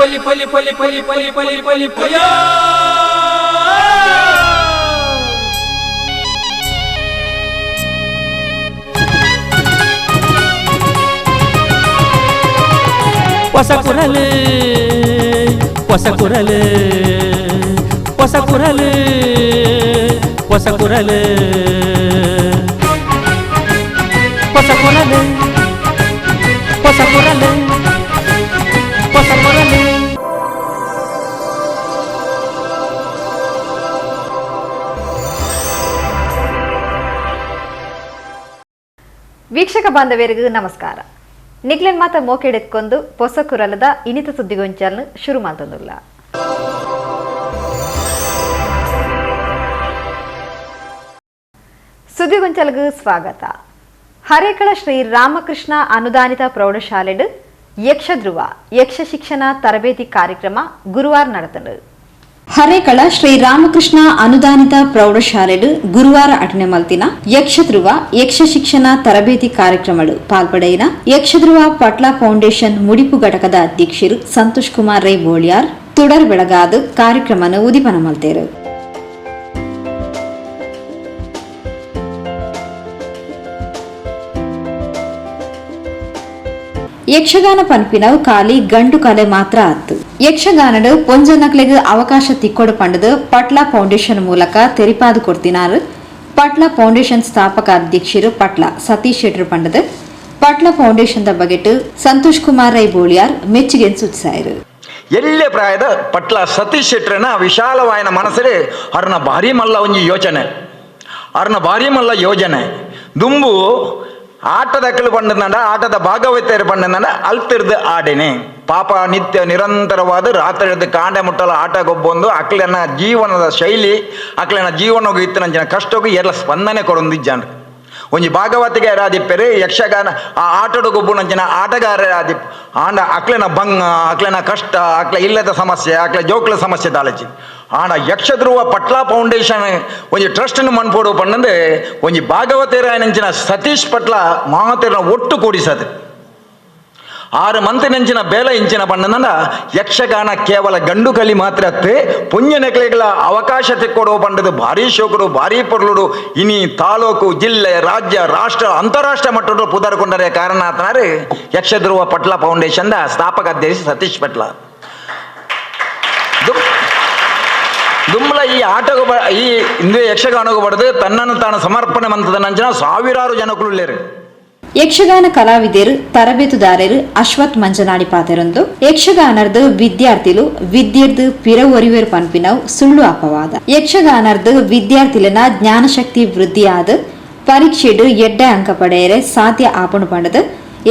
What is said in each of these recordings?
ಪಲಿ ಪಲಿ ಪಲಿ ಪಲಿ ಪಲಿ ಪಲಿ ಪಲಿ ಪಯ ಹೊಸ ಕುರಲು ಹೊಸ ಕುರಲು ಹೊಸ ಕುರಲು ಹೊಸ ಕುರಲು ಹೊಸ ಕುರಲು ಹೊಸ ಕುರಲು ವೀಕ್ಷಕ ಬಾಂಧವ್ಯರಿಗೂ ನಮಸ್ಕಾರ. ನಿಕ್ಲೆನ್ ಮಾತ ಮೋಕೆಡೆತ್ಕೊಂಡು ಹೊಸ ಕುರಲದ ಇನಿತ ಸುದ್ದಿಗೊಂಚಲ್ನ ಶುರು ಮಾಡ್ತಂದುಲ್ಲ. ಸುದ್ದಿಗೊಂಚಲ್ಗೂ ಸ್ವಾಗತ. ಹರೇಕಳ ಶ್ರೀ ರಾಮಕೃಷ್ಣ ಅನುದಾನಿತ ಪ್ರೌಢಶಾಲೆಡ್ ಯಕ್ಷಧ್ರುವ ಯಕ್ಷ ಶಿಕ್ಷಣ ತರಬೇತಿ ಕಾರ್ಯಕ್ರಮ ಗುರುವಾರ ನಡೆತಂಡು ಹರೇಕಳ ಶ್ರೀ ರಾಮಕೃಷ್ಣ ಅನುದಾನಿತ ಪ್ರೌಢಶಾಲೆಡು ಗುರುವಾರ ಅಟನೆ ಮಲ್ತಿನ ಯಕ್ಷಧ್ರುವ ಯಕ್ಷ ಶಿಕ್ಷಣ ತರಬೇತಿ ಕಾರ್ಯಕ್ರಮಗಳು ಪಾಲ್ಪಡೆಯಿನ ಯಕ್ಷಧ್ರುವ ಪಟ್ಲ ಫೌಂಡೇಶನ್ ಮುಡಿಪು ಘಟಕದ ಅಧ್ಯಕ್ಷರು ಸಂತೋಷ್ ಕುಮಾರ್ ರೈ ಬೋಳ್ಯಾರ್ ತುಡರ್ ಬೆಳಗಾದು ಕಾರ್ಯಕ್ರಮನ ಉದಿಪನ ಮಲ್ತೇರು. ಯಕ್ಷಗಾನ ಪನ್ಪಿನವು ಖಾಲಿ ಗಂಡು ಕಲೆ ಮಾತ್ರ ಆತ್ತು ಯಕ್ಷಗಾನಡು ಪೊಂಜನಕ್ಲೆಗ್ ಅವಕಾಶ ತಿಕ್ಕೊಡು ಪಂಡದು ಪಟ್ಲಾ ಫೌಂಡೇಶನ್ ಮೂಲಕ ತೆರಿಪಾದು ಕೊಡ್ತಿನಾರು. ಪಟ್ಲಾ ಫೌಂಡೇಶನ್ ಸ್ಥಾಪಕ ಅಧ್ಯಕ್ಷರು ಪಟ್ಲಾ ಸತೀಶ್ ಶೆಟ್ರು ಪಂಡದು. ಪಟ್ಲ ಫೌಂಡೇಶನ್ ದ ಬಗೆಟ್ ಸಂತೋಷ್ ಕುಮಾರ್ ರೈ ಬೋಳಿಯಾರ್ ಮೆಚ್ಚುಗೆ ಸೂಚಿಸಾಯರು. ಎಲ್ಲೆ ಪ್ರಾಯದ ಪಟ್ಲ ಸತೀಶ್ ಶೆಟ್ರನ ವಿಶಾಲವಾಯನ ಮನಸ್ಸಲ್ಲಿ ಅರ್ನ ಭಾರಿ ಮಲ್ಲ ಒಂಜಿ ಯೋಚನೆ. ಅರ್ನ ಭಾರಿ ಮಲ್ಲ ಯೋಜನೆ. ದುಂಬು ಆಟದ ಅಕ್ಕಲು ಪಂಡದಂಡ ಆಟದ ಭಾಗವಹಿತರು ಪಂಡದಂಡ ಅಲ್ತಿರ್ದು ಆಡಿನಿ. ಪಾಪ ನಿತ್ಯ ನಿರಂತರವಾದ ರಾತ್ರಿ ಕಾಂಡ ಮುಟ್ಟಲ ಆಟ ಗೊಬ್ಬೊಂದು ಅಕ್ಲನ ಜೀವನದ ಶೈಲಿ ಅಕ್ಲನ ಜೀವನಗೂ ಇತ್ತಿನ ಕಷ್ಟಕ್ಕೂ ಎಲ್ಲ ಸ್ಪಂದನೆ ಕೊಡೊಂದಿಜ್ಜಾಂಡ್ರು ಒಂಜಿ ಭಾಗವತಿಗೆ ರಾದಿಪ್ಪೆರೆ ಯಕ್ಷಗಾನ ಆ ಆಟದ ಗುಬ್ಬುನಂಚಿನ ಆಟಗಾರ ರಾದಿಪ್ ಆಂಡ ಅಕ್ಲೆನ ಭಂಗ ಅಕ್ಲೆನ ಕಷ್ಟ ಅಕ್ಲ ಇಲ್ಲದ ಸಮಸ್ಯೆ ಅಕ್ಲ ಜೋಕ್ಲ ಸಮಸ್ಯೆ ತಾಳಚಿ ಆಂಡ ಯಕ್ಷಧ್ರುವ ಪಟ್ಲಾ ಫೌಂಡೇಶನ್ ಒಂಜಿ ಟ್ರಸ್ಟನ್ನು ಮನ್ಪೋಡು ಪಂಡಂದೆ ಒಂಜಿ ಭಾಗವತೇರಾಯನಂಚಿನ ಸತೀಶ್ ಪಟ್ಲ ಮಾತೆರನ ಒಟ್ಟು ಕೂಡಿಸದು ಆರು ಮಂತಿನಂಚಿನ ಬೇಲ ಇಂಚಿನ ಬಣ್ಣನ ಯಕ್ಷಗಾನ ಕೇವಲ ಗಂಡು ಕಲಿ ಮಾತ್ರ ಅತ್ತೆ. ಪುಣ್ಯ ನೆಕಲೆಗಳ ಅವಕಾಶ ತೆಕ್ಕೊಡುವ ಬಂಡದು ಭಾರಿ ಶೋಕರು ಭಾರಿ ಪೊರ್ಲುಡು. ಇನಿ ತಾಲೂಕು, ಜಿಲ್ಲೆ, ರಾಜ್ಯ, ರಾಷ್ಟ್ರ, ಅಂತಾರಾಷ್ಟ್ರ ಮಟ್ಟದ ಪುದರ್ಕೊಂಡರೆ ಕಾರಣ ಆತನಾರೆ ಯಕ್ಷಧ್ರುವ ಪಟ್ಲ ಫೌಂಡೇಶನ್ ಸ್ಥಾಪಕ ಅಧ್ಯಕ್ಷ ಸತೀಶ್ ಪಟ್ಲ. ದು- ದುಂಬಳ ಈ ಆಟಗೂ ಈ ಹಿಂದೆ ಯಕ್ಷಗಾನಗೂ ಬಡದು ತನ್ನನ್ನು ತಾನು ಸಮರ್ಪಣೆ ಮಂತದ ನಂಚನ ಸಾವಿರಾರು ಜನಗಳು ಯಕ್ಷಗಾನ ಕಲಾವಿದರು, ತರಬೇತುದಾರರು ಅಶ್ವಥ್ ಮಂಜನಾಡಿ ಪಾತೆರೊಂದು ಯಕ್ಷಗಾನರ್ದು ವಿದ್ಯಾರ್ಥಿಲು ವಿದ್ಯೆರ್ದು ಪಿರ ಒರಿವೇರು ಪನ್ಪಿನವು ಸುಳ್ಳು ಅಪವಾದ. ಯಕ್ಷಗಾನರ್ದು ವಿದ್ಯಾರ್ಥಿಲನ ಜ್ಞಾನಶಕ್ತಿ ವೃದ್ಧಿಯಾದ. ಪರೀಕ್ಷೆಡು ಎಡ್ಡೆ ಅಂಕ ಪಡೆಯರೆ ಸಾಧ್ಯ ಆಪಣು ಪಡೆದ.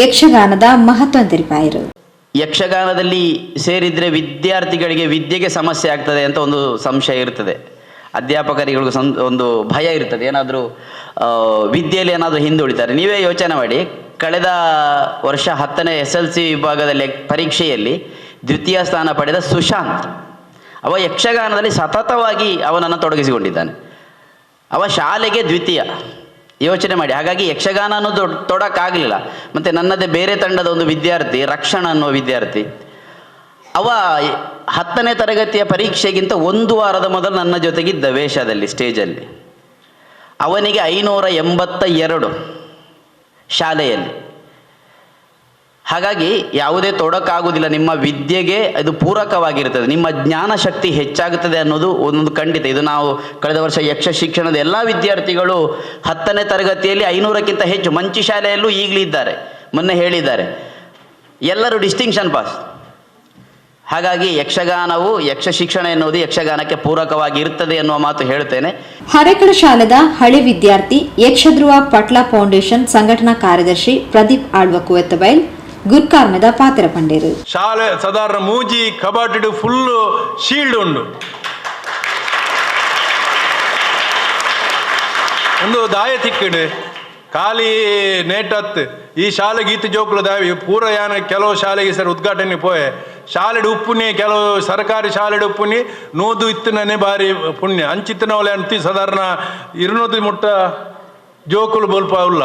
ಯಕ್ಷಗಾನದ ಮಹತ್ವ ತಿರುಪಾಯರು ಯಕ್ಷಗಾನದಲ್ಲಿ ಸೇರಿದ್ರೆ ವಿದ್ಯಾರ್ಥಿಗಳಿಗೆ ವಿದ್ಯೆಗೆ ಸಮಸ್ಯೆ ಆಗ್ತದೆ ಅಂತ ಒಂದು ಸಂಶಯ ಇರ್ತದೆ. ಅಧ್ಯಾಪಕರಿಗಳಿಗೂ ಸಂ ಒಂದು ಭಯ ಇರ್ತದೆ. ಏನಾದರೂ ವಿದ್ಯೆಯಲ್ಲಿ ಏನಾದರೂ ಹಿಂದುಳಿತಾರೆ. ನೀವೇ ಯೋಚನೆ ಮಾಡಿ. ಕಳೆದ ವರ್ಷ ಹತ್ತನೇ ಎಸ್ ಎಲ್ ಸಿ ವಿಭಾಗದಲ್ಲಿ ಪರೀಕ್ಷೆಯಲ್ಲಿ ದ್ವಿತೀಯ ಸ್ಥಾನ ಪಡೆದ ಸುಶಾಂತ್. ಅವ ಯಕ್ಷಗಾನದಲ್ಲಿ ಸತತವಾಗಿ ಅವನನ್ನು ತೊಡಗಿಸಿಕೊಂಡಿದ್ದಾನೆ. ಅವ ಶಾಲೆಗೆ ದ್ವಿತೀಯ. ಯೋಚನೆ ಮಾಡಿ. ಹಾಗಾಗಿ ಯಕ್ಷಗಾನ ಅನ್ನೋದು ತೊಡಕ್ಕಾಗಲಿಲ್ಲ ಮತ್ತು ನನ್ನದೇ ಬೇರೆ ತಂಡದ ಒಂದು ವಿದ್ಯಾರ್ಥಿ, ರಕ್ಷಣ ಅನ್ನೋ ವಿದ್ಯಾರ್ಥಿ. ಅವ ಹತ್ತನೇ ತರಗತಿಯ ಪರೀಕ್ಷೆಗಿಂತ ಒಂದು ವಾರದ ಮೊದಲು ನನ್ನ ಜೊತೆಗಿದ್ದ ವೇಷದಲ್ಲಿ, ಸ್ಟೇಜಲ್ಲಿ. ಅವನಿಗೆ ಐನೂರ ಎಂಬತ್ತ ಎರಡು ಶಾಲೆಯಲ್ಲಿ. ಹಾಗಾಗಿ ಯಾವುದೇ ತೊಡಕಾಗುವುದಿಲ್ಲ. ನಿಮ್ಮ ವಿದ್ಯೆಗೆ ಅದು ಪೂರಕವಾಗಿರುತ್ತದೆ. ನಿಮ್ಮ ಜ್ಞಾನ ಶಕ್ತಿ ಹೆಚ್ಚಾಗುತ್ತದೆ ಅನ್ನೋದು ಒಂದೊಂದು ಖಂಡಿತ. ಇದು ನಾವು ಕಳೆದ ವರ್ಷ ಯಕ್ಷ ಶಿಕ್ಷಣದ ಎಲ್ಲ ವಿದ್ಯಾರ್ಥಿಗಳು ಹತ್ತನೇ ತರಗತಿಯಲ್ಲಿ ಐನೂರಕ್ಕಿಂತ ಹೆಚ್ಚು ಮಂಚಿ ಶಾಲೆಯಲ್ಲೂ ಈಗಲೂ ಇದ್ದಾರೆ. ಮೊನ್ನೆ ಹೇಳಿದ್ದಾರೆ. ಎಲ್ಲರೂ ಡಿಸ್ಟಿಂಕ್ಷನ್ ಪಾಸ್ ಹಾಗಾಗಿ ಯಕ್ಷಗಾನವು ಯಕ್ಷ ಶಿಕ್ಷಣ ಎನ್ನುವುದು ಯಕ್ಷಗಾನಕ್ಕೆ ಪೂರಕವಾಗಿ ಇರ್ತದೆ ಎನ್ನುವ ಮಾತು ಹೇಳ್ತೇನೆ ಹರೇಕಳ ಶಾಲೆದ ಹಳೆ ವಿದ್ಯಾರ್ಥಿ ಯಕ್ಷಧ್ರುವ ಪಟ್ಲ ಫೌಂಡೇಶನ್ ಸಂಘಟನಾ ಕಾರ್ಯದರ್ಶಿ ಪ್ರದೀಪ್ ಆಳ್ವ ಕುವೆತ್ತಬೈಲ್ ಗುರ್ಕಾರ್ಮದ ಪಾತ್ರ ಪಂಡೇರು. ಶಾಲೆ ಸಾಧಾರಣ ಮೂಜಿ ಕಬಾಟಿಡು ಫುಲ್ ಶೀಲ್ಡ್ ಉಂಡು. ಒಂದು ದಾಯ ತಿಕ್ಕಿಡು. ಖಾಲಿ ನೇಟತ್ ಈ ಶಾಲೆ ಗೀತೆ ಜೋಕುಲು ದಾಯ ಪೂರ ಯಾನ ಕೆಲವು ಶಾಲೆಗೆ ಸರ್ ಉದ್ಘಾಟನೆ ಪೋಯೆ. ಶಾಲೆಡ್ ಉಪ್ಪುನಿ, ಕೆಲವು ಸರ್ಕಾರಿ ಶಾಲೆಡ್ ಉಪ್ಪುನಿ, ನೋದು ಇತ್ತಿನೇ ಬಾರಿ ಪುಣ್ಯ. ಅಂಚಿತ್ತಿನ ಒಲೆ ಅಂತಿ ಸಾಧಾರಣ ಇರುನೋದು ಮುಟ್ಟ ಜೋಕುಲು ಬಲ್ಪ ಉಲ್ಲ.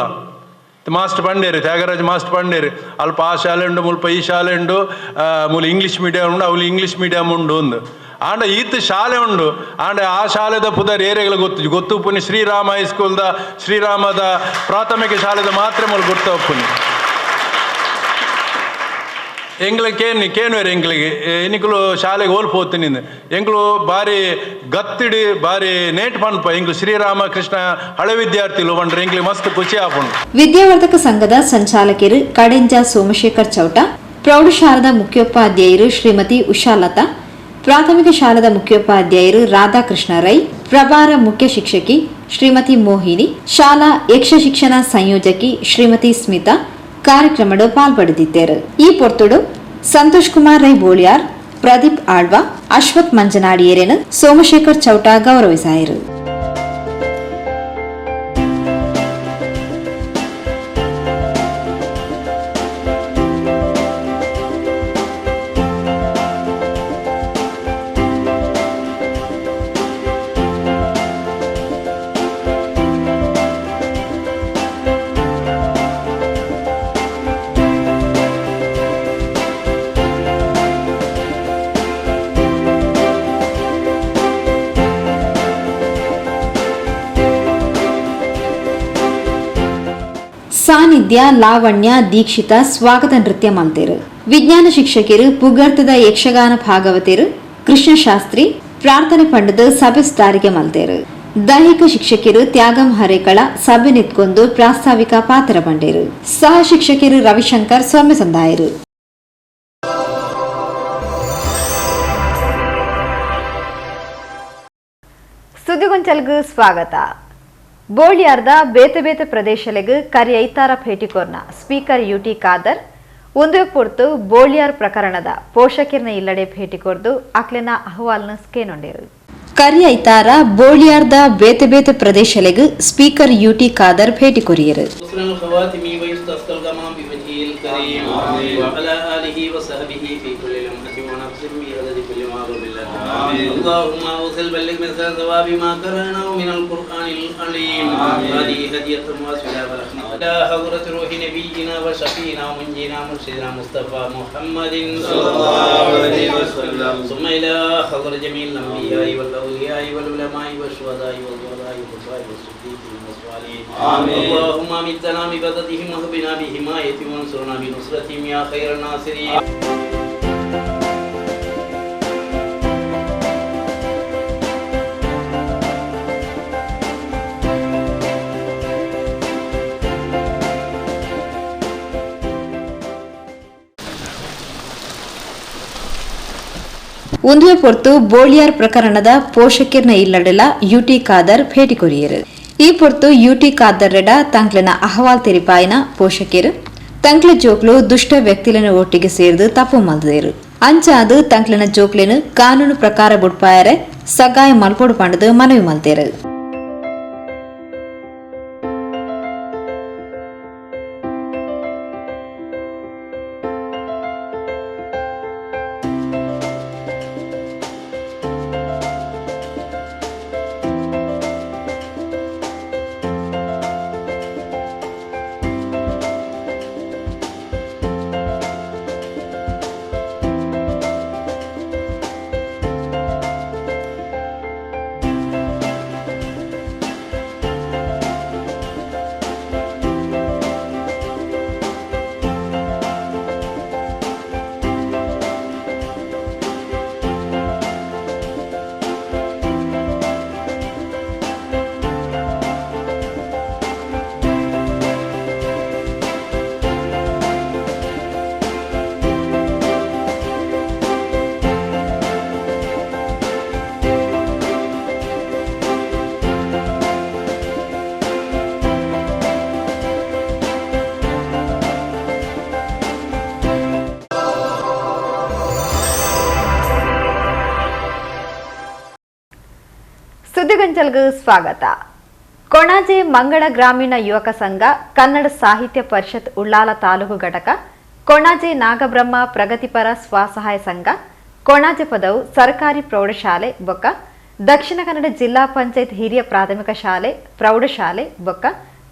ಮಾಸ್ಟರ್ ಪಂಡೇರಿ ತ್ಯಾಗರಾಜ್ ಮಾಸ್ಟರ್ ಪಂಡೇರಿ ಅಲ್ಪ ಆ ಶಾಲೆ ಉಂಡು, ಮುಲ್ಪ ಈ ಶಾಲೆ ಉಂಡು ಮುಲ್ ಇಂಗ್ಲೀಷ್ ಮೀಡಿಯಂ ಉಂಡು ಅವಳು ಇಂಗ್ಲೀಷ್ ಮೀಡಿಯಂ ಉಂಡು ಒಂದು. ಆಂಡ ಈತ ಶಾಲೆ ಉಂಡು. ಆಂಡ ಆ ಶಾಲೆದ ಪುದರ್ ಏರಿಯಾಗಳು ಗೊತ್ತು ಗೊತ್ತು ಪುನಿ ಶ್ರೀರಾಮ ಹೈಸ್ಕೂಲ್ದ ಶ್ರೀರಾಮದ ಪ್ರಾಥಮಿಕ ಶಾಲೆದ ಮಾತ್ರ ಮೂಲ ಗೊತ್ತ ಕೇನಿ ಕೇನುವೇರು ಎಂಗ್ಲಿಗೆ ಎನಿಕಲು ಶಾಲೆಗೆ ಹೋಲ್ಪೋತೀನಿ ಎಂಗ್ಲು ಬಾರಿ ಗತ್ತಿಡಿ ಬಾರಿ ನೇಟ್ ಪನ್ಪ ಎಂಗ್ ಶ್ರೀರಾಮ ಕೃಷ್ಣ ಹಳೆ ವಿದ್ಯಾರ್ಥಿಲು ಬಂದ್ರೆ ಎಂಗ್ಲಿಗೆ ಮಸ್ತ್ ಖುಷಿ ಆಪುಂಡು. ವಿದ್ಯಾವರ್ಧಕ ಸಂಘದ ಸಂಚಾಲಕಿಯರು ಕಡೆಂಜ ಸೋಮಶೇಖರ್ ಚೌಟ, ಪ್ರೌಢಶಾಲದ ಮುಖ್ಯೋಪಾಧ್ಯಾಯರು ಶ್ರೀಮತಿ ಉಷಾಲತಾ ಪ್ರಾಥಮಿಕ ಶಾಲದ ಮುಖ್ಯೋಪಾಧ್ಯಾಯರು ರಾಧಾಕೃಷ್ಣ ರೈ, ಪ್ರಭಾರ ಮುಖ್ಯ ಶಿಕ್ಷಕಿ ಶ್ರೀಮತಿ ಮೋಹಿನಿ, ಶಾಲಾ ಯಕ್ಷ ಶಿಕ್ಷಣ ಸಂಯೋಜಕಿ ಶ್ರೀಮತಿ ಸ್ಮಿತಾ ಕಾರ್ಯಕ್ರಮದ ಪಾಲ್ಪಡೆದಿದ್ದರು. ಈ ಪೊರ್ತುಡು ಸಂತೋಷ್ ಕುಮಾರ್ ರೈ ಬೋಳಿಯಾರ್, ಪ್ರದೀಪ್ ಆಳ್ವಾ, ಅಶ್ವಥ್ ಮಂಜನಾಡಿಯರೇನು ಸೋಮಶೇಖರ್ ಚೌಟ ಗೌರವಿಸಾಯರು. ಸಾನ್ನಿಧ್ಯ ಲಾವಣ್ಯ, ದೀಕ್ಷಿತ, ಸ್ವಾಗತ ನೃತ್ಯ ಮಾಡ್ತೇರು ವಿಜ್ಞಾನ ಶಿಕ್ಷಕಿಯರು ಪುಗರ್ತದ ಯಕ್ಷಗಾನ ಭಾಗವತರು ಕೃಷ್ಣಶಾಸ್ತ್ರಿ ಪ್ರಾರ್ಥನೆ ಪಂಡದ ಸಭೆ ಸುಧಾರಿಕೆ ಮಲ್ತೇರು ದೈಹಿಕ ಶಿಕ್ಷಕಿಯರು ತ್ಯಾಗಂ ಹರೇಕಳ, ಸಭೆ ನಿತ್ಕೊಂಡು ಪ್ರಾಸ್ತಾವಿಕ ಪಾತ್ರ ಬಂಡೇರು ಸಹ ಶಿಕ್ಷಕಿಯರು ರವಿಶಂಕರ್ ಸ್ವಾಮಿ ಸಂದಾಯರು. ಸುದ್ದಿಗೊಂಚಲ್ಗೂ ಸ್ವಾಗತ. ಬೋಳಿಯಾರ್ದ ಬೇತೆ ಬೇತೆ ಪ್ರದೇಶಲೆಗ್ ಕರಿ ಐತಾರ ಭೇಟಿಕೋರ್ನ ಸ್ಪೀಕರ್ ಯುಟಿ ಖಾದರ್ ಒಂದೇ ಪೊರ್ತು ಬೋಳಿಯಾರ್ ಪ್ರಕರಣದ ಪೋಷಕಿರ್ನ ಇಲ್ಲಡೆ ಭೇಟಿಕೋರ್ದು ಅಕ್ಲೆನ ಅಹವಾಲ್ನ ಸ್ಕೇನೊಂಡೇರು ಕರಿ ಐತಾರ ಬೋಳಿಯಾರ್ದ ಬೇತೆ ಬೇತೆ ಪ್ರದೇಶಲೆಗ್ ಸ್ಪೀಕರ್ ಯುಟಿ ಖಾದರ್ ಭೇಟಿ ಕೊರಿಯರು حسن الخواتم ويستسقى الغمام بوجهه الكريم وعلى آله وصحبه في الله اللهم أوصل بلغ مثل ثواب ما قرأناه من القرآن العليم. هذه هدية واسعة ورحمة إلى حضرة روح نبينا وشفينا ومنجينا مرشدنا مصطفى محمد صلى الله عليه وسلم. ثم إلى حضر جميع الأنبياء والأولياء والعلماء والشهداء والصالحين والصديقين والصالحين آمين. اللهم امتنا ببددهم وهبنا بحمايتهم وانصرنا بنصرتهم يا خير الناصرين. ಒಂದುವೆ ಪೊರ್ತು ಬೋಳಿಯಾರ್ ಪ್ರಕರಣದ ಪೋಷಕಿರ್ನ ಇಲ್ಲಡೆಲ ಯುಟಿ ಖಾದರ್ ಭೇಟಿ ಕೊರಿಯರು. ಈ ಪೊರ್ತು ಯುಟಿ ಖಾದರ್ರೆಡ ತಂಕ್ಲನ ಅಹವಾಲ್ ತೆರಿಪಾಯಿನ ಪೋಷಕಿರು. ತಂಕ್ಲ ಜೋಕ್ಲು ದುಷ್ಟ ವ್ಯಕ್ತಿಲನ ಒಟ್ಟಿಗೆ ಸೇರಿದು ತಪ್ಪು ಮಲ್ದೇರು. ಅಂಚಾದು ತಂಕ್ಲನ ಜೋಕ್ಲೆನು ಕಾನೂನು ಪ್ರಕಾರ ಬುಡ್ಪಾಯರೆ, ಸಗಾಯ ಮಲ್ಪೊಡು ಪಂಡದು ಮನವಿ ಮಲ್ತೇರು. ಸುದ್ದಿಗಂಜಲ್ಗೂ ಸ್ವಾಗತ. ಕೊಣಾಜೆ ಮಂಗಳ ಗ್ರಾಮೀಣ ಯುವಕ ಸಂಘ, ಕನ್ನಡ ಸಾಹಿತ್ಯ ಪರಿಷತ್ ಉಳ್ಳಾಲ ತಾಲೂಕು ಘಟಕ, ಕೊಣಾಜೆ ನಾಗಬ್ರಹ್ಮ ಪ್ರಗತಿಪರ ಸ್ವಸಹಾಯ ಸಂಘ, ಕೊಣಾಜೆ ಪದವು ಸರ್ಕಾರಿ ಪ್ರೌಢಶಾಲೆ, ಬೊಕ್ಕ, ದಕ್ಷಿಣ ಕನ್ನಡ ಜಿಲ್ಲಾ ಪಂಚಾಯತ್ ಹಿರಿಯ ಪ್ರಾಥಮಿಕ ಶಾಲೆ, ಪ್ರೌಢಶಾಲೆ, ಬೊಕ್ಕ,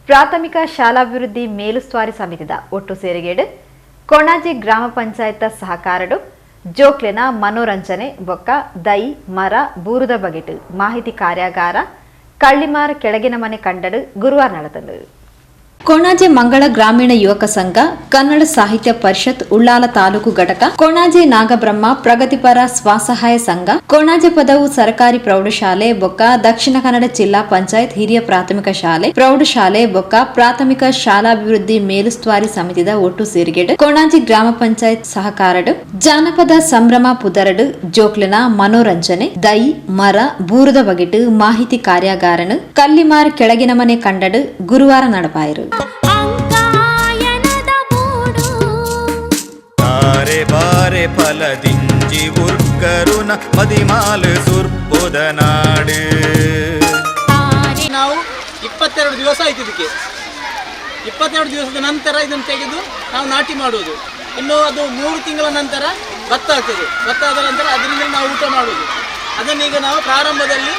ಪ್ರಾಥಮಿಕ ಶಾಲಾಭಿವೃದ್ಧಿ ಮೇಲುಸ್ತುವಾರಿ ಸಮಿತಿದ ಒಟ್ಟು ಸೇರಿಗೇಡು, ಕೊಣಾಜೆ ಗ್ರಾಮ ಪಂಚಾಯತ್ ಸಹಕಾರಡು ಜೋಕ್ಲೆನ ಮನೋರಂಜನೆ, ಬೊಕ್ಕ, ದೈ, ಮರ, ಬೂರುದ ಬಗೆಟು. ಮಾಹಿತಿ ಕಾರ್ಯಾಗಾರ, ಕಳ್ಳಿಮಾರ್ ಕೆಳಗಿನ ಮನೆ ಕಂಡಡು ಗುರುವಾರ ನಡೆದಳು ಕೊಣಾಜೆ ಮಂಗಳ ಗ್ರಾಮೀಣ ಯುವಕ ಸಂಘ, ಕನ್ನಡ ಸಾಹಿತ್ಯ ಪರಿಷತ್, ಉಳ್ಳಾಲ ತಾಲೂಕು ಘಟಕ, ಕೊಣಾಜೆ ನಾಗಬ್ರಹ್ಮ ಪ್ರಗತಿಪರ ಸ್ವಸಹಾಯ ಸಂಘ, ಕೊಣಾಜೆ ಪದವು ಸರ್ಕಾರಿ ಪ್ರೌಢಶಾಲೆ, ಬೊಕ್ಕ ದಕ್ಷಿಣ ಕನ್ನಡ ಜಿಲ್ಲಾ ಪಂಚಾಯತ್ ಹಿರಿಯ ಪ್ರಾಥಮಿಕ ಶಾಲೆ, ಪ್ರೌಢಶಾಲೆ, ಬೊಕ್ಕ ಪ್ರಾಥಮಿಕ ಶಾಲಾಭಿವೃದ್ಧಿ ಮೇಲುಸ್ತುವಾರಿ ಸಮಿತಿದ ಒಟ್ಟು ಸೇರಿಗೆಡು, ಕೊಣಾಜೆ ಗ್ರಾಮ ಪಂಚಾಯತ್ ಸಹಕಾರಡು, ಜಾನಪದ ಸಂಭ್ರಮ ಪುದರಡು, ಜೋಕ್ಲಿನ ಮನೋರಂಜನೆ, ದೈ, ಮರ, ಬೂರದ ಬಗೆಟು ಮಾಹಿತಿ ಕಾರ್ಯಾಗಾರನು, ಕಲ್ಲಿಮಾರ್ ಕೆಳಗಿನ ಮನೆ ಕಂಡಡು ಗುರುವಾರ ನಡಪಾಯರು. ಬಾರೆ ಬಾರೆ ಫಲದಿಂಜಿ ಉರ್ಕರುನ ಮದಿಮಾಲು ಸುರ್ಪುದ ನಾಡು. ನಾವು ಇಪ್ಪತ್ತೆರಡು ದಿವಸ ಆಯ್ತು ಇದಕ್ಕೆ. ಇಪ್ಪತ್ತೆರಡು ದಿವಸದ ನಂತರ ಇದನ್ನು ತೆಗೆದು ನಾವು ನಾಟಿ ಮಾಡುವುದು. ಇನ್ನು ಅದು ಮೂರು ತಿಂಗಳ ನಂತರ ಭತ್ತ ಆಗ್ತದೆ. ಭತ್ತ ಆದ ನಂತರ ಅದರಿಂದ ನಾವು ಊಟ ಮಾಡುವುದು. ಅದನ್ನೀಗ ನಾವು ಪ್ರಾರಂಭದಲ್ಲಿ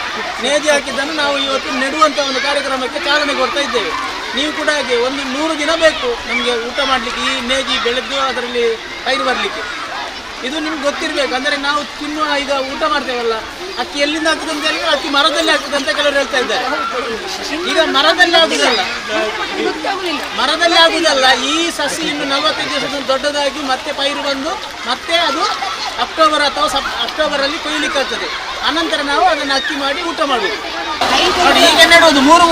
ನೇಜಿ ಹಾಕಿದ್ದನ್ನು ನಾವು ಇವತ್ತು ನೆಡುವಂಥ ಒಂದು ಕಾರ್ಯಕ್ರಮಕ್ಕೆ ಚಾಲನೆ ಕೊಡ್ತಾ ಇದ್ದೇವೆ. ನೀವು ಕೂಡ ಹಾಗೆ ಒಂದು ನೂರು ದಿನ ಬೇಕು ನಮಗೆ ಊಟ ಮಾಡಲಿಕ್ಕೆ, ಈ ನೇಜಿ ಬೆಳೆದು ಅದರಲ್ಲಿ ಪೈರು ಬರಲಿಕ್ಕೆ. ಇದು ನಿಮ್ಗೆ ಗೊತ್ತಿರಬೇಕು. ಅಂದರೆ ನಾವು ತಿನ್ನುವ ಈಗ ಊಟ ಮಾಡ್ತೇವಲ್ಲ ಅಕ್ಕಿ ಎಲ್ಲಿಂದ ಆಗ್ತದೆ ಅಂತ ಹೇಳಿದ್ರೆ ಅಕ್ಕಿ ಮರದಲ್ಲಿ ಆಗ್ತದೆ ಅಂತ ಕೆಲವರು ಹೇಳ್ತಾ ಇದ್ದಾರೆ. ಈಗ ಮರದಲ್ಲಿ ಆಗುದಲ್ಲ. ಮರದಲ್ಲಿ ಆಗುದಲ್ಲ. ಈ ಸಸಿ ಇನ್ನು ನಲವತ್ತೈದು ದಿವಸದ ದೊಡ್ಡದಾಗಿ ಮತ್ತೆ ಪೈರು ಬಂದು ಮತ್ತೆ ಅದು ಅಕ್ಟೋಬರ್ ಅಥವಾ ಸಪ್ ಅಕ್ಟೋಬರಲ್ಲಿ ಕೊಯ್ಲಿಕ್ಕೆ ಆಗ್ತದೆ. ಅನಂತರ ನಾವು ಅದನ್ನು ಅಕ್ಕಿ ಮಾಡಿ ಊಟ ಮಾಡುವುದು ನೋಡಿ ಈಗ ನೆಡೋದು. ಮೂರು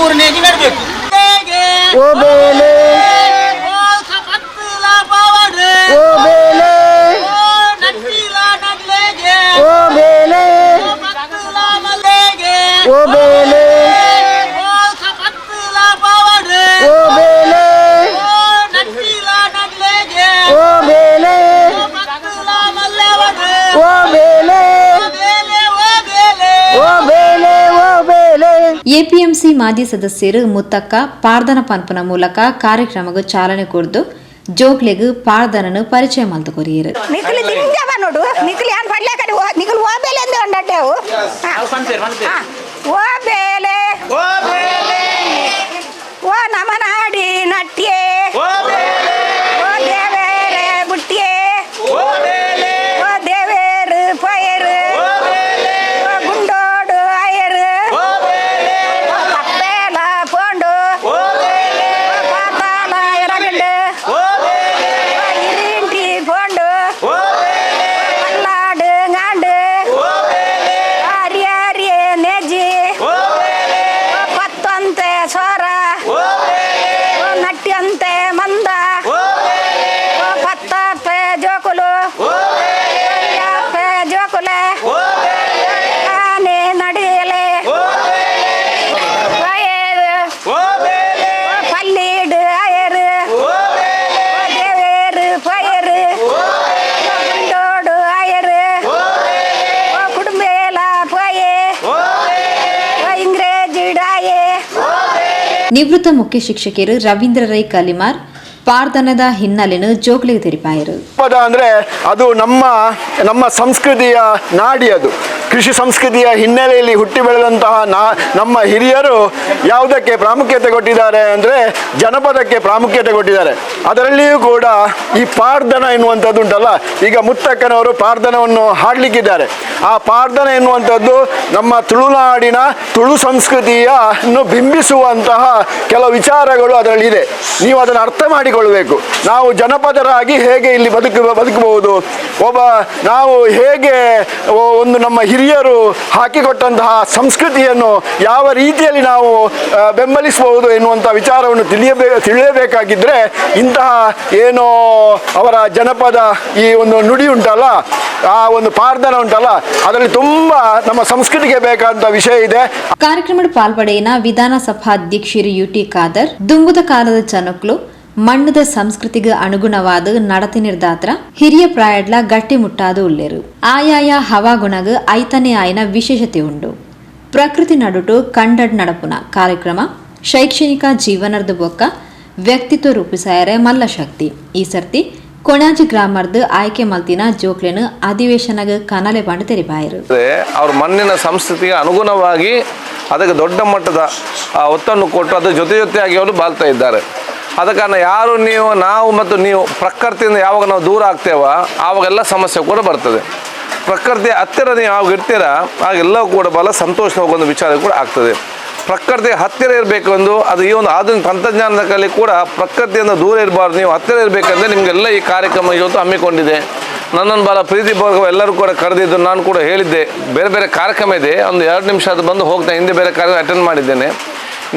ಮೂರು ನೇಜಿ ನೆಡಬೇಕು ಎಪಿಎಂಸಿ ಮಾಜಿ ಸದಸ್ಯರು ಮುತ್ತಕ್ಕ ಪಾರ್ದನ ಪಂಪನ ಮೂಲಕ ಕಾರ್ಯಕ್ರಮಕ್ಕೆ ಚಾಲನೆ ಕೊಡ್ದು ಜೋಗ್ಲೆಗ್ ಪಾರ್ದನನು ಪರಿಚಯ ಮಲ್ತು ಕೊರಿಯರು ನಿಖಿಲ್ ದಿಂಜವ ನೋಡು ನಿಖಿಲ್ ಏನ್ ಪಡ್ಲೆ ಕಡೆ ನಿಖಿಲ್ ಓ ಬೇಲೆ ಎಂದು ಕಂಡಟ್ಟೆವು ಓ ಬೇಲೆ ಓ ನಮನಾಡಿ ನಟ್ಯೆ. ನಿವೃತ್ತ ಮುಖ್ಯ ಶಿಕ್ಷಕರು ರವೀಂದ್ರ ರೈ ಕಲಿಮಾರ್, ಪಾರ್ದನದ ಹಿನ್ನೆಲೆಯನ್ನು ಜೋಗ್ಲಿಗೆ ತೆರಿಪಾಯರು. ಪದ ಅಂದರೆ ಅದು ನಮ್ಮ ನಮ್ಮ ಸಂಸ್ಕೃತಿಯ ನಾಡಿ ಅದು. ಕೃಷಿ ಸಂಸ್ಕೃತಿಯ ಹಿನ್ನೆಲೆಯಲ್ಲಿ ಹುಟ್ಟಿ ಬೆಳೆದಂತಹ ನಾ, ನಮ್ಮ ಹಿರಿಯರು ಯಾವುದಕ್ಕೆ ಪ್ರಾಮುಖ್ಯತೆ ಕೊಟ್ಟಿದ್ದಾರೆ ಅಂದರೆ ಜನಪದಕ್ಕೆ ಪ್ರಾಮುಖ್ಯತೆ ಕೊಟ್ಟಿದ್ದಾರೆ. ಅದರಲ್ಲಿಯೂ ಕೂಡ ಈ ಪಾರ್ದನ ಎನ್ನುವಂಥದ್ದು ಉಂಟಲ್ಲ? ಈಗ ಮುತ್ತಕ್ಕನವರು ಪಾರ್ದನವನ್ನು ಹಾಡಲಿಕ್ಕಿದ್ದಾರೆ. ಆ ಪಾರ್ದನ ಎನ್ನುವಂಥದ್ದು ನಮ್ಮ ತುಳುನಾಡಿನ ತುಳು ಸಂಸ್ಕೃತಿಯನ್ನು ಬಿಂಬಿಸುವಂತಹ ಕೆಲವು ವಿಚಾರಗಳು ಅದರಲ್ಲಿ ಇದೆ ನೀವು ಅದನ್ನು ಅರ್ಥ ಮಾಡಿಕೊಳ್ಳಬೇಕು. ನಾವು ಜನಪದರಾಗಿ ಹೇಗೆ ಇಲ್ಲಿ ಬದುಕು ಬದುಕಬಹುದು? ಒಬ್ಬ, ನಾವು ಹೇಗೆ ಒಂದು ನಮ್ಮ ಹಿರಿಯರು ಹಾಕಿಕೊಟ್ಟಂತಹ ಸಂಸ್ಕೃತಿಯನ್ನು ಯಾವ ರೀತಿಯಲ್ಲಿ ನಾವು ಬೆಂಬಲಿಸಬಹುದು ಎನ್ನುವಂಥ ವಿಚಾರವನ್ನು ತಿಳಿಯಬೇ ತಿಳಿಯಬೇಕಾಗಿದ್ದರೆ ಇಂತಹ ಏನೋ ಅವರ ಜನಪದ ಈ ಒಂದು ನುಡಿ ಉಂಟಲ್ಲ, ಆ ಒಂದು ಪಾರ್ದನ ಉಂಟಲ್ಲ, ಅದರಲ್ಲಿ ತುಂಬ ನಮ್ಮ ಸಂಸ್ಕೃತಿಗೆ ಬೇಕಾದಂಥ ವಿಷಯ ಇದೆ. ಕಾರ್ಯಕ್ರಮದ ಪಾಲ್ಪಡೆಯನ್ನ ವಿಧಾನಸಭಾ ಅಧ್ಯಕ್ಷರು ಯುಟಿ ಖಾದರ್ ದುಂಬುದ ಕಾಲದ ಚನಕ್ಲು ಮಣ್ಣದ ಸಂಸ್ಕೃತಿಗೆ ಅನುಗುಣವಾದ ನಡತಿ ನಿರ್ದಾತ್ರ ಹಿರಿಯ ಪ್ರಾಯಡ್ಲ ಗಟ್ಟಿ ಮುಟ್ಟಾದ ಉಳ್ಳೆರು. ಆಯಾಯ ಹವಾಗುಣಗ ಐತನೇ ಆಯ್ನ ವಿಶೇಷತೆ ಉಂಡು. ಪ್ರಕೃತಿ ನಡುಟು ಕಂಡಡ್ ನಡಪುನ ಕಾರ್ಯಕ್ರಮ, ಶೈಕ್ಷಣಿಕ ಜೀವನದ ಬೊಕ್ಕ, ವ್ಯಕ್ತಿತ್ವ ರೂಪಿಸಾಯರೆ ಮಲ್ಲಶಕ್ತಿ. ಈ ಸರ್ತಿ ಕೊಣಾಜಿ ಗ್ರಾಮರ್ದು ಆಯ್ಕೆ ಮಲ್ತಿನ ಜೋಕ್ಲೆನು ಅಧಿವೇಶನಗ ಕನಲೆ ಬಂಡು ತೆರಿಬಾಯರು. ಅವ್ರ ಮಣ್ಣಿನ ಸಂಸ್ಕೃತಿಗೆ ಅನುಗುಣವಾಗಿ ಅದಕ್ಕೆ ದೊಡ್ಡ ಮಟ್ಟದ ಒತ್ತನ್ನು ಕೊಟ್ಟು ಅದ್ರ ಜೊತೆ ಜೊತೆಯಾಗಿ ಅವರು ಬಾಳ್ತಾ ಇದ್ದಾರೆ. ಕಾರಣ ಯಾರು ನೀವು, ನಾವು ಮತ್ತು ನೀವು ಪ್ರಕೃತಿಯಿಂದ ಯಾವಾಗ ನಾವು ದೂರ ಆಗ್ತೇವ, ಆವಾಗೆಲ್ಲ ಸಮಸ್ಯೆ ಕೂಡ ಬರ್ತದೆ. ಪ್ರಕೃತಿ ಹತ್ತಿರ ನೀವು ಯಾವಾಗ ಇರ್ತೀರ ಆಗೆಲ್ಲವೂ ಕೂಡ ಬಹಳ ಸಂತೋಷ ಒಂದು ವಿಚಾರ ಕೂಡ ಆಗ್ತದೆ. ಪ್ರಕೃತಿ ಹತ್ತಿರ ಇರಬೇಕು ಒಂದು ಅದು ಈ ಒಂದು ಆಧುನಿಕ ತಂತ್ರಜ್ಞಾನದ ಕಲೆ ಕೂಡ ಪ್ರಕೃತಿಯಿಂದ ದೂರ ಇರಬಾರ್ದು. ನೀವು ಹತ್ತಿರ ಇರಬೇಕಂದ್ರೆ ನಿಮಗೆಲ್ಲ ಈ ಕಾರ್ಯಕ್ರಮ ಇವತ್ತು ಹಮ್ಮಿಕೊಂಡಿದೆ. ನನ್ನನ್ನು ಬಹಳ ಪ್ರೀತಿ ಬರ್ಗ ಎಲ್ಲರೂ ಕೂಡ ಕರೆದಿದ್ದು ನಾನು ಕೂಡ ಹೇಳಿದ್ದೆ. ಬೇರೆ ಬೇರೆ ಕಾರ್ಯಕ್ರಮ ಇದೆ. ಒಂದು ಎರಡು ನಿಮಿಷ ಅದು ಬಂದು ಹೋಗ್ತಾ, ಹಿಂದೆ ಬೇರೆ ಕಾರ್ಯಕ್ರಮ ಅಟೆಂಡ್ ಮಾಡಿದ್ದೇನೆ.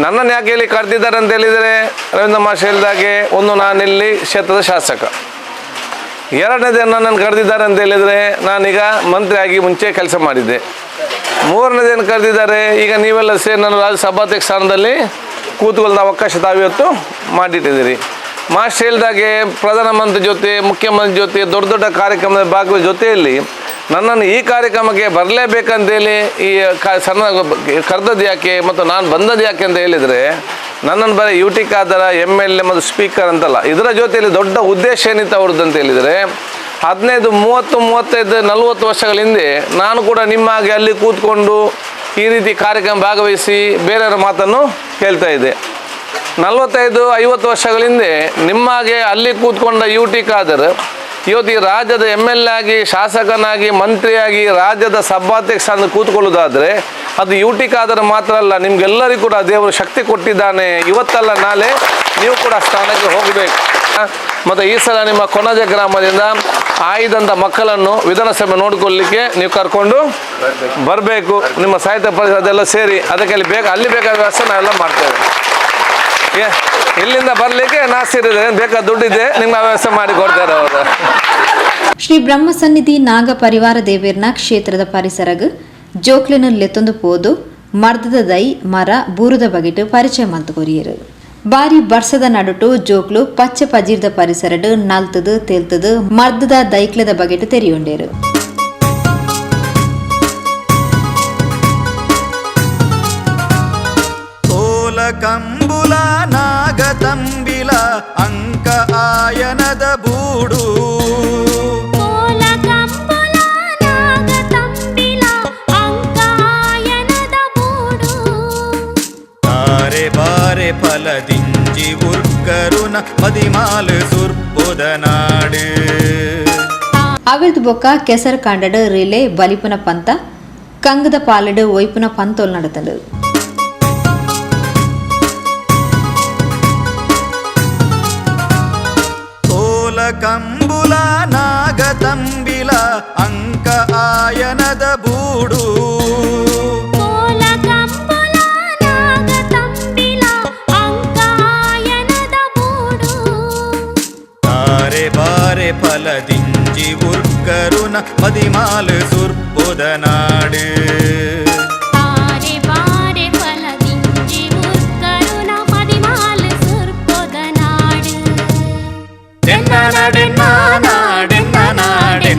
ನನ್ನನ್ನು ಯಾಕೆ ಇಲ್ಲಿ ಕರೆದಿದ್ದಾರೆ ಅಂತ ಹೇಳಿದರೆ ರವೀಂದ್ರ ಮಾಷ್ ಹೇಳಿದಾಗೆ ಒಂದು ನಾನಿಲ್ಲಿ ಕ್ಷೇತ್ರದ ಶಾಸಕ. ಎರಡನೇದೇ ನನ್ನನ್ನು ಕರೆದಿದ್ದಾರೆ ಅಂತ ಹೇಳಿದರೆ ನಾನೀಗ ಮಂತ್ರಿಯಾಗಿ ಮುಂಚೆ ಕೆಲಸ ಮಾಡಿದ್ದೆ. ಮೂರನೇದೇನು ಕರೆದಿದ್ದಾರೆ, ಈಗ ನೀವೆಲ್ಲ ಸೇರಿ ನನ್ನ ರಾಜ್ಯ ಸಭಾಧ್ಯಕ್ಷ ಸ್ಥಾನದಲ್ಲಿ ಕೂತುಕೊಳ್ಳದ ಅವಕಾಶ ತಾವಿವತ್ತು ಮಾಡಿಟ್ಟಿದ್ದೀರಿ. ಮಾಸ್ಟರ್ ಹೇಳಿದಾಗೆ ಪ್ರಧಾನಮಂತ್ರಿ ಜೊತೆ, ಮುಖ್ಯಮಂತ್ರಿ ಜೊತೆ, ದೊಡ್ಡ ದೊಡ್ಡ ಕಾರ್ಯಕ್ರಮದ ಭಾಗದ ಜೊತೆಯಲ್ಲಿ ನನ್ನನ್ನು ಈ ಕಾರ್ಯಕ್ರಮಕ್ಕೆ ಬರಲೇಬೇಕಂತೇಳಿ ಈ ಸಣ್ಣ ಕರೆದದ್ದು ಯಾಕೆ ಮತ್ತು ನಾನು ಬಂದದ್ದು ಯಾಕೆ ಅಂತ ಹೇಳಿದರೆ ನನ್ನನ್ನು ಬರೀ U T Khader M L A ಮತ್ತು ಸ್ಪೀಕರ್ ಅಂತಲ್ಲ. ಇದರ ಜೊತೆಯಲ್ಲಿ ದೊಡ್ಡ ಉದ್ದೇಶ ಏನಿತ್ತು ಅವ್ರದ್ದು ಅಂತ ಹೇಳಿದರೆ ಹದಿನೈದು, ಮೂವತ್ತು, ಮೂವತ್ತೈದು, ನಲವತ್ತು ವರ್ಷಗಳ ಹಿಂದೆ ನಾನು ಕೂಡ ನಿಮ್ಮ ಹಾಗೆ ಅಲ್ಲಿ ಕೂತ್ಕೊಂಡು ಈ ರೀತಿ ಕಾರ್ಯಕ್ರಮ ಭಾಗವಹಿಸಿ ಬೇರೆಯವರ ಮಾತನ್ನು ಹೇಳ್ತಾ ಇದ್ದೆ. ನಲವತ್ತೈದು, ಐವತ್ತು ವರ್ಷಗಳ ಹಿಂದೆ ನಿಮ್ಮಾಗೆ ಅಲ್ಲಿ ಕೂತ್ಕೊಂಡ ಯು ಟಿ ಖಾದರ್, ಇವತ್ತು ಈ ರಾಜ್ಯದ ಎಂ ಎಲ್ ಆಗಿ, ಶಾಸಕನಾಗಿ, ಮಂತ್ರಿಯಾಗಿ ರಾಜ್ಯದ ಸಭಾಧ್ಯಕ್ಷ ಅಂದ್ರೆ ಕೂತ್ಕೊಳ್ಳೋದಾದರೆ ಅದು ಯು ಟಿ ಖಾದರ್ ಮಾತ್ರ ಅಲ್ಲ, ನಿಮ್ಗೆಲ್ಲರಿಗೂ ಕೂಡ ದೇವರು ಶಕ್ತಿ ಕೊಟ್ಟಿದ್ದಾನೆ. ಇವತ್ತಲ್ಲ ನಾಳೆ ನೀವು ಕೂಡ ಸ್ಥಾನಕ್ಕೆ ಹೋಗಬೇಕು. ಮತ್ತು ಈ ಸಲ ನಿಮ್ಮ ಕೊನಜ ಗ್ರಾಮದಿಂದ ಆಯ್ದಂಥ ಮಕ್ಕಳನ್ನು ವಿಧಾನಸಭೆ ನೋಡಿಕೊಳ್ಳಿಕ್ಕೆ ನೀವು ಕರ್ಕೊಂಡು ಬರಬೇಕು. ನಿಮ್ಮ ಸಾಹಿತ್ಯ ಪರಿಷತ್ ಅದೆಲ್ಲ ಸೇರಿ, ಅದಕ್ಕೆ ಅಲ್ಲಿ ಬೇಕು ಅಲ್ಲಿ ಬೇಕಾದ ವ್ಯವಸ್ಥೆ ನಾವೆಲ್ಲ ಮಾಡ್ತೇವೆ. ಇಲ್ಲಿಂದ ಬರ್ಲಿಕ್ಕೆ ನಾಸಿರಿದೆ ಬೇಕಾದ ದುಡ್ಡಿದೆ? ನಿಮ್ಗೆ ಆ ವ್ಯವಸ್ಥೆ ಮಾಡಿ ಕೊಡ್ತಾರೆ ಅವರು. ಶ್ರೀ ಬ್ರಹ್ಮ ಸನ್ನಿಧಿ ನಾಗ ಪರಿವಾರ ದೇವೇರ್ನ ಕ್ಷೇತ್ರದ ಪರಿಸರಗ್ ಜೋಕ್ಲಿನ ಲೆತ್ತೊಂದು ಪೋದು ಮರ್ದದ ದೈ ಮರ ಬೂರದ ಬಗೆಟು ಪರಿಚಯ ಮಂತ್ ಕೊರಿಯರು. ಬಾರಿ ಬರ್ಸದ ನಡುಟು ಜೋಕ್ಲು ಪಚ್ಚ ಪಜೀರ್ದ ಪರಿಸರಡು ನಲ್ತದು ತೆಲ್ತದು ಮರ್ದದ ದೈಕ್ಲದ ಬಗೆಟು ತೆರೆಯುಂಡೇರು. ಕಂಬುಲ ಮದಿಮಾಲು ಸುರ್ಪುದ ನಾಡು ಅವಿರ್ದು ಬೊಕ್ಕ ಕೆಸರು ಕಾಂಡಡ್ ರಿಲೆ ಬಲಿಪುನ ಪಂತ ಕಂಗದ ಪಾಲಡ್ ಒಯ್ಪುನ ಪಂತೋಲ್ ನಡತಂಡು ತೋಲ ಕಂಬುಲ ನಾಗತಂಬಿಲ ಅಂಕ ಆಯನದ ಬೂಡು ಮದಿಮಾಲ ಸುರ್ಪೊದ ನಾಡು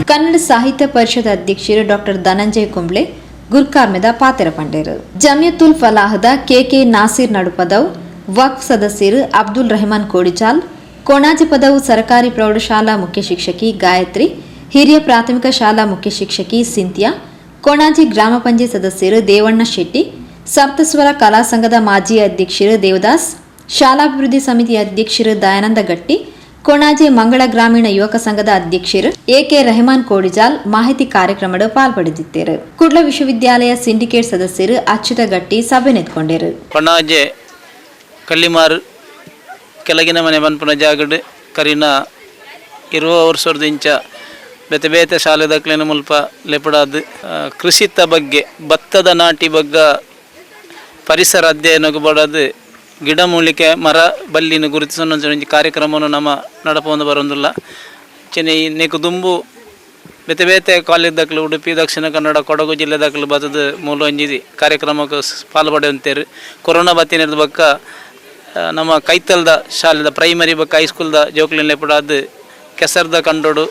ಕನ್ನಡ ಸಾಹಿತ್ಯ ಪರಿಷತ್ ಅಧ್ಯಕ್ಷರು ಡಾಕ್ಟರ್ ಧನಂಜಯ ಕುಂಬ್ಳೆ ಗುರ್ಕಾರ್ಮೆದ ಪಾತೆರ ಪಂಡೇರು ಜಮಿಯತುಲ್ ಫಲಾಹದ ಕೆಕೆ ನಾಸೀರ್ ನಡುಪದವ್ ವಕ್ಫ್ ಸದಸ್ಯರು ಅಬ್ದುಲ್ ರೆಹಮಾನ್ ಕೋಡಿಚಾಲ್ ಕೊಣಾಜಿ ಪದವು ಸರ್ಕಾರಿ ಪ್ರೌಢಶಾಲಾ ಮುಖ್ಯ ಶಿಕ್ಷಕಿ ಗಾಯತ್ರಿ ಹಿರಿಯ ಪ್ರಾಥಮಿಕ ಶಾಲಾ ಮುಖ್ಯ ಶಿಕ್ಷಕಿ ಸಿಂಥಿಯಾ, ಕೊಣಾಜಿ ಗ್ರಾಮ ಪಂಚಾಯತ್ ಸದಸ್ಯರು ದೇವಣ್ಣ ಶೆಟ್ಟಿ, ಸಪ್ತಸ್ವರ ಕಲಾ ಸಂಘದ ಮಾಜಿ ಅಧ್ಯಕ್ಷರು ದೇವದಾಸ್, ಶಾಲಾಭಿವೃದ್ಧಿ ಸಮಿತಿ ಅಧ್ಯಕ್ಷರು ದಯಾನಂದ ಗಟ್ಟಿ, ಕೋಣಾಜಿ ಮಂಗಳ ಗ್ರಾಮೀಣ ಯುವಕ ಸಂಘದ ಅಧ್ಯಕ್ಷರು ಎಕೆ ರೆಹಮಾನ್ ಕೋಡಿಜಾಲ್ ಮಾಹಿತಿ ಕಾರ್ಯಕ್ರಮದ ಪಾಲ್ಪಡೆದಿದ್ದರು. ಕುಡ್ಲ ವಿಶ್ವವಿದ್ಯಾಲಯ ಸಿಂಡಿಕೇಟ್ ಸದಸ್ಯರು ಅಚ್ಯುತ ಗಟ್ಟಿ ಸಭೆ ನೆತ್ಕೊಂಡರು. ಕೊಣಾಜೆ ಕಲ್ಲಿಮಾರ್ ಕೆಳಗಿನ ಮನೆ ಮನ್ಪುನ ಜಾಗಡ್ ಕರಿನ ಇರುವ ಬೇತೆ ಬೇತೆ ಶಾಲೆದಕ್ಲಿನ ಮುಲ್ಪ ಲೆಪಡಾದ್ ಕೃಷಿತ ಬಗ್ಗೆ, ಭತ್ತದ ನಾಟಿ ಬಗ್ಗ, ಪರಿಸರ ಅಧ್ಯಯನಕ್ಕೆ ಬಡದು ಗಿಡಮೂಲಿಕೆ ಮರ ಬಲ್ಲಿನ ಗುರುತಿಸೋ ಒಂಜಿ ಕಾರ್ಯಕ್ರಮವನ್ನು ನಮ್ಮ ನಡಪೊಂದು ಬರೋದಿಲ್ಲ. ಚೆನ್ನ ನೆಕು ದುಂಬು ಬೇತೆ ಬೇತೆ ಕಾಲೇಜ್ ದಾಖಲು, ಉಡುಪಿ, ದಕ್ಷಿಣ ಕನ್ನಡ, ಕೊಡಗು ಜಿಲ್ಲೆ ದಾಖಲು ಬದದ ಮೂಲ ಅಂಜಿದಿ ಕಾರ್ಯಕ್ರಮಕ್ಕೆ ಪಾಲ್ಪಡೆ ಪಾಲ್ಪಡೆಯುತ್ತೇರು ಕೊರೋನಾ ಬತ್ತಿನದ ಬಕ್ಕ ನಮ್ಮ ಕೈತಲ್ದ ಶಾಲೆದ ಪ್ರೈಮರಿ ಬಕ್ಕ ಹೈಸ್ಕೂಲ್ದ ಜೋಕ್ಲಿನ ಲೆಪಡಾದ ಕೆಸರ್ದ ಕಂಡೋಡು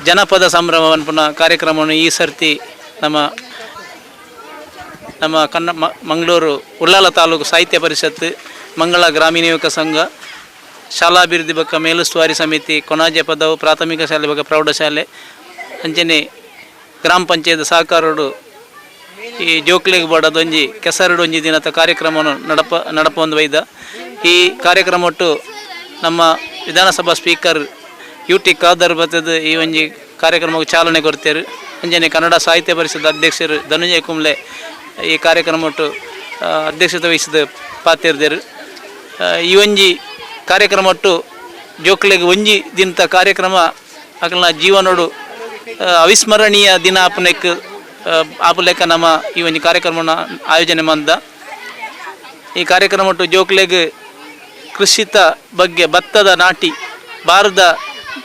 ಜನಪದ ಸಂಭ್ರಮವನ್ನು ಪುನಃ ಕಾರ್ಯಕ್ರಮವನ್ನು ಈ ಸರ್ತಿ ನಮ್ಮ ನಮ್ಮ ಕನ್ನ ಮಂಗಳೂರು ಉಳ್ಳಾಲ ತಾಲೂಕು ಸಾಹಿತ್ಯ ಪರಿಷತ್, ಮಂಗಳ ಗ್ರಾಮೀಣ ಯುವಕ ಸಂಘ, ಶಾಲಾಭಿವೃದ್ಧಿ ಬಗ್ಗೆ ಮೇಲುಸ್ತುವಾರಿ ಸಮಿತಿ, ಕೊನಾಜೆ ಪದವು ಪ್ರಾಥಮಿಕ ಶಾಲೆ ಬಗ್ಗೆ ಪ್ರೌಢಶಾಲೆ ಅಂಚನೆ ಗ್ರಾಮ ಪಂಚಾಯತ್ ಸಹಕಾರರು ಈ ಜೋಕ್ಲೆಗ್ ಬಡದೊಂಜಿ ಕೆಸರಡೊಂಜಿ ದಿನದ ಕಾರ್ಯಕ್ರಮವನ್ನು ನಡಪ ನಡಪ ಒಂದು ಈ ಕಾರ್ಯಕ್ರಮ ಒಟ್ಟು ನಮ್ಮ ವಿಧಾನಸಭಾ ಸ್ಪೀಕರ್ ಯು ಟಿ ಖಾದರ್ ಬತ್ತದ ಈ ಒಂಜಿ ಕಾರ್ಯಕ್ರಮಕ್ಕೆ ಚಾಲನೆ ಕೊಡ್ತೇರು. ಅಂಜನೆ ಕನ್ನಡ ಸಾಹಿತ್ಯ ಪರಿಷತ್ ಅಧ್ಯಕ್ಷರು ಧನುಂಜಯ ಕುಂಬ್ಳೆ ಈ ಕಾರ್ಯಕ್ರಮ ಒಟ್ಟು ಅಧ್ಯಕ್ಷತೆ ವಹಿಸಿದ ಪಾತಿರ್ದೇರು ಈ ಒಂಜಿ ಕಾರ್ಯಕ್ರಮ ಒಟ್ಟು ಜೋಕ್ಲೆಗ್ ಒಂಜಿ ದಿನದ ಕಾರ್ಯಕ್ರಮ, ಅಕಲ್ನ ಜೀವನೋಡು ಅವಿಸ್ಮರಣೀಯ ದಿನ ಆಪನೆಕ್ ಆಪಲೆಕ್ಕ ನಮ್ಮ ಈ ಒಂದು ಕಾರ್ಯಕ್ರಮನ ಆಯೋಜನೆ ಮಂದ. ಈ ಕಾರ್ಯಕ್ರಮ ಒಟ್ಟು ಜೋಕ್ಲೆಗ್ ಕೃಷಿತ ಬಗ್ಗೆ ಭತ್ತದ ನಾಟಿ ಬಾರದ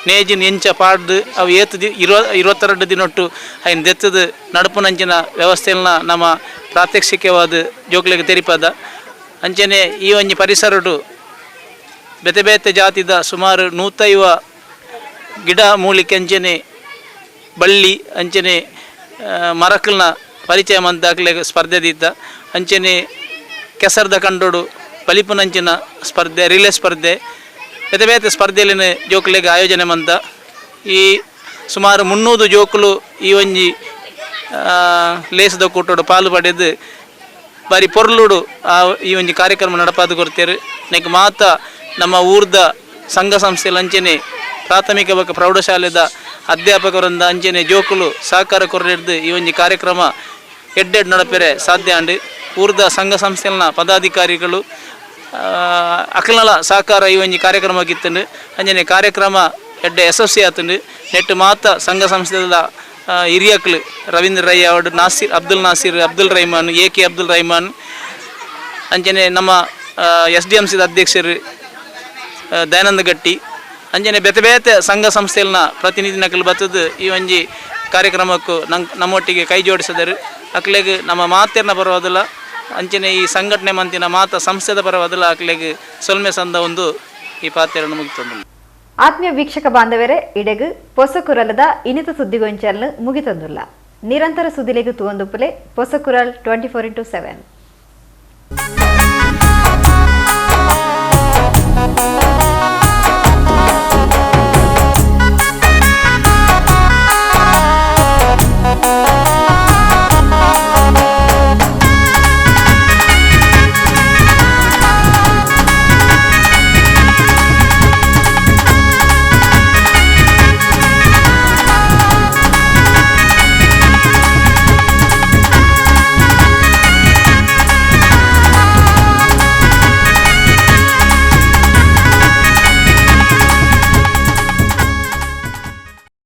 ನೇಜಿನ ಎಂಚ ಪಾಡ್ದು ಅವು ಏತು ದಿ ಇರೋ ಇರುವತ್ತೆರಡು ದಿನೊಟ್ಟು ಐನ್ ದೆತ್ತದ ನಡುಪುನಂಚಿನ ವ್ಯವಸ್ಥೆಯನ್ನ ನಮ್ಮ ಪ್ರಾತ್ಯಕ್ಷಿಕವಾದ ಜೋಕ್ಲಿಗೆ ತೆರಿಪದ. ಅಂಚನೆ ಈ ಒಂಜಿ ಪರಿಸರಡು ಬೇತೆ ಬೇತೆ ಜಾತಿದ ಸುಮಾರು ನೂತೈವ ಗಿಡ ಮೂಲಿಕೆ ಅಂಚನೆ ಬಳ್ಳಿ ಅಂಚನೆ ಮರಕಲ್ನ ಪರಿಚಯ ಮಂದಾಗಲೇ ಸ್ಪರ್ಧೆ ದಿದ್ದ ಅಂಚನೆ ಕೆಸರ್ದ ಕಂಡೋಡು ಬಲಿಪುನಂಚಿನ ಸ್ಪರ್ಧೆ, ರಿಲೇ ಸ್ಪರ್ಧೆ. ಬೇತೆ ಬೇತೆ ಸ್ಪರ್ಧೆಯಲ್ಲಿನ ಜೋಕುಲಿಗೆ ಆಯೋಜನೆ ಮಂದ ಈ ಸುಮಾರು ಮುನ್ನೂರು ಜೋಕುಲು ಈ ಒಂಜಿ ಲೇಸದ ಕೂಟೋಡು ಪಾಲು ಪಡೆದು ಬಾರಿ ಪೊರ್ಲುಡು ಆ ಈ ಒಂದು ಕಾರ್ಯಕ್ರಮ ನಡಪಾದು ಕೊಡ್ತೇವೆ ನೆಕ್ ಮಾತ ನಮ್ಮ ಊರ್ದ ಸಂಘ ಸಂಸ್ಥೆಯಲ್ಲಿ ಅಂಚನೆ ಪ್ರಾಥಮಿಕ ಬಗ್ಗೆ ಪ್ರೌಢಶಾಲೆದ ಅಧ್ಯಾಪಕರಿಂದ ಅಂಚನೆ ಜೋಕುಲು ಸಹಕಾರ ಕೊರಡಿದ್ದು ಈ ಒಂದು ಕಾರ್ಯಕ್ರಮ ಎಡ್ಡೆಡ್ ನಡಪೆರೆ ಸಾಧ್ಯ ಅಂಡು ಊರ್ದ ಸಂಘ ಸಂಸ್ಥೆಯಲ್ಲಿನ ಪದಾಧಿಕಾರಿಗಳು ಅಕಲ್ನಲ ಸಹಕಾರ ಈ ಒಂಜಿ ಕಾರ್ಯಕ್ರಮ ಆಗಿತ್ತುಂಡು ಅಂಜನೆ ಕಾರ್ಯಕ್ರಮ ಎಡ್ಡೆ ಯಶಸ್ವಿ ಆತುಂಡು ನೆಟ್ಟು ಮಾತ ಸಂಘ ಸಂಸ್ಥೆದ ಹಿರಿಯಕ್ಲ್ ರವೀಂದ್ರ ರೈ ಅವಡು ನಾಸಿರ್, ಅಬ್ದುಲ್ ನಾಸಿರ್, ಅಬ್ದುಲ್ ರಹಿಮಾನ್ ಎ ಕೆ ಅಬ್ದುಲ್ ರಹಮಾನ್ ಅಂಜನೆ ನಮ್ಮ ಎಸ್ ಡಿ ಎಂ ಸಿದ ಅಧ್ಯಕ್ಷರು ದಯಾನಂದ ಗಟ್ಟಿ. ಅಂಜನೆ ಬೇತೆ ಬೇತೆ ಸಂಘ ಸಂಸ್ಥೆಲ್ನ ಪ್ರತಿನಿಧಿ ನಕಲು ಬತ್ತದು ಈ ಒಂಜಿ ಕಾರ್ಯಕ್ರಮಕ್ಕೂ ನಂಗೆ ನಮ್ಮೊಟ್ಟಿಗೆ ಕೈ ಜೋಡಿಸಿದರು. ಅಕ್ಲೆಗೆ ನಮ್ಮ ಮಾತೆರ್ನ ಪರವಾದಲ್ಲ ಅಂಚನೆ ಈ ಸಂಘಟನೆ ಮಂತಿನ ಮಾತ ಸಂಸ್ಥೆದ ಪರ ಅಕ್ಲೆಗ್ ಸೊಲ್ಮೆ ಸಂದ ಒಂದು ಈ ಪಾತ್ರೆಯನ್ನು ಮುಗಿತಂದು. ಆತ್ಮೀಯ ವೀಕ್ಷಕ ಬಾಂಧವರೇ, ಇಡೆಗು ಪೊಸಕುರಲದ ಇನಿತ ಸುದ್ದಿಗೊಂಚಲ್ನ ಮುಗಿತಂದುಲ್ಲ. ನಿರಂತರ ಸುದ್ದಿಲೆಗು ತೂವೊಂದುಪ್ಪಲೆ ಪೊಸಕುರಲ್ ಟ್ವೆಂಟಿ ಫೋರ್ ಇಂಟು ಸೆವೆನ್